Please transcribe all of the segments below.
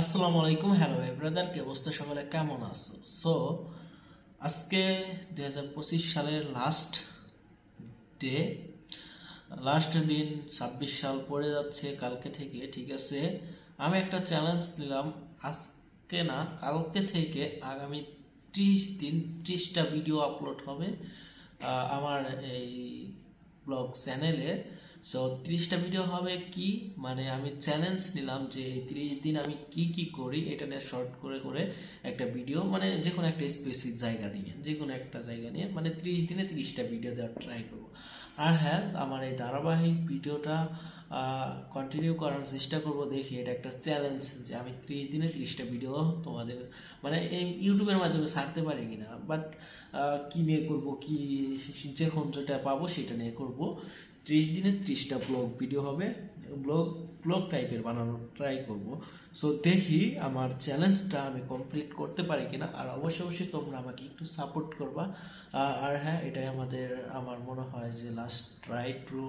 আসসালামু আলাইকুম, হ্যালো ভাই ব্রাদার কে অবস্থা সকলে কেমন আছো? সো আজকে দুই হাজার পঁচিশ সালের লাস্ট ডে লাস্ট দিন ছাব্বিশ সাল পড়ে যাচ্ছে কালকে থেকে, ঠিক আছে? আমি একটা চ্যালেঞ্জ নিলাম, আজকে না, কালকে থেকে আগামী ত্রিশ দিন, ত্রিশটা ভিডিও আপলোড হবে আমার এই ব্লগ চ্যানেলে সো ত্রিশটা ভিডিও হবে কি? মানে আমি চ্যালেঞ্জ নিলাম যে ত্রিশ দিন আমি কি কি করি, এটা নিয়ে শর্ট করে করে একটা ভিডিও মানে যে কোনো একটা স্পেসিফিক জায়গা নিয়ে যে কোনো একটা জায়গা নিয়ে মানে ত্রিশ দিনে ত্রিশটা ভিডিও দেওয়ার ট্রাই করব। আর হ্যাঁ আমার এই ধারাবাহিক ভিডিওটা কন্টিনিউ করার চেষ্টা করব দেখি, এটা একটা চ্যালেঞ্জ যে আমি ত্রিশ দিনে ত্রিশটা ভিডিও তোমাদের মানে এই ইউটিউবের মাধ্যমে ছাড়তে পারি কিনা? বাট কি নিয়ে করব, কি যখন যেটা পাবো সেটা নিয়ে করব। ত্রিশ দিনে ত্রিশটা ব্লগ ভিডিও হবে। ব্লগ ব্লগ টাইপের বানানোর ট্রাই করব। সো দেখি আমার চ্যালেঞ্জটা আমি কমপ্লিট করতে পারি কিনা। আর অবশ্যই অবশ্যই তোমরা আমাকে একটু সাপোর্ট করবা। আর হ্যাঁ এটাই আমাদের, আমার মনে হয় যে লাস্ট ট্রাই টু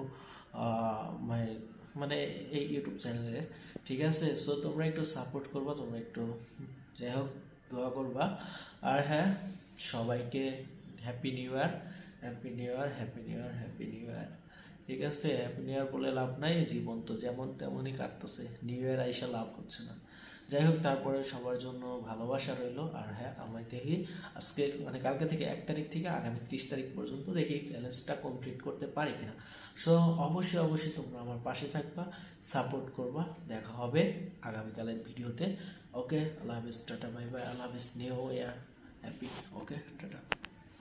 মানে এই ইউটিউব চ্যানেলের ঠিক আছে? সো তোমরা একটু সাপোর্ট করবা, তোমরা একটু, যাই হোক, দোয়া করবা। আর হ্যাঁ সবাইকে happy new year happy new year happy new year happy new year ঠিক আছে হ্যাপি ইয়ার বলে লাভ নাই, জীবন তো যেমন তেমনই কাটতেছে নিউ ইয়ার আইসা লাভ হচ্ছে না। যাই হোক, তারপরে সবার জন্য ভালোবাসা রইল, আর হ্যাঁ আমি দেখি আজকে মানে কালকে থেকে এক তারিখ থেকে আগামী ত্রিশ তারিখ পর্যন্ত দেখি চ্যালেঞ্জটা কমপ্লিট করতে পারি কিনা। সো অবশ্যই অবশ্যই তোমরা আমার পাশে থাকবা সাপোর্ট করবা, দেখা হবে আগামীকালের ভিডিওতে। ওকে আল্লাহ হাফিজ, টাটা বাই বাই আল্লাহ হাফিজ new year happy okay tata.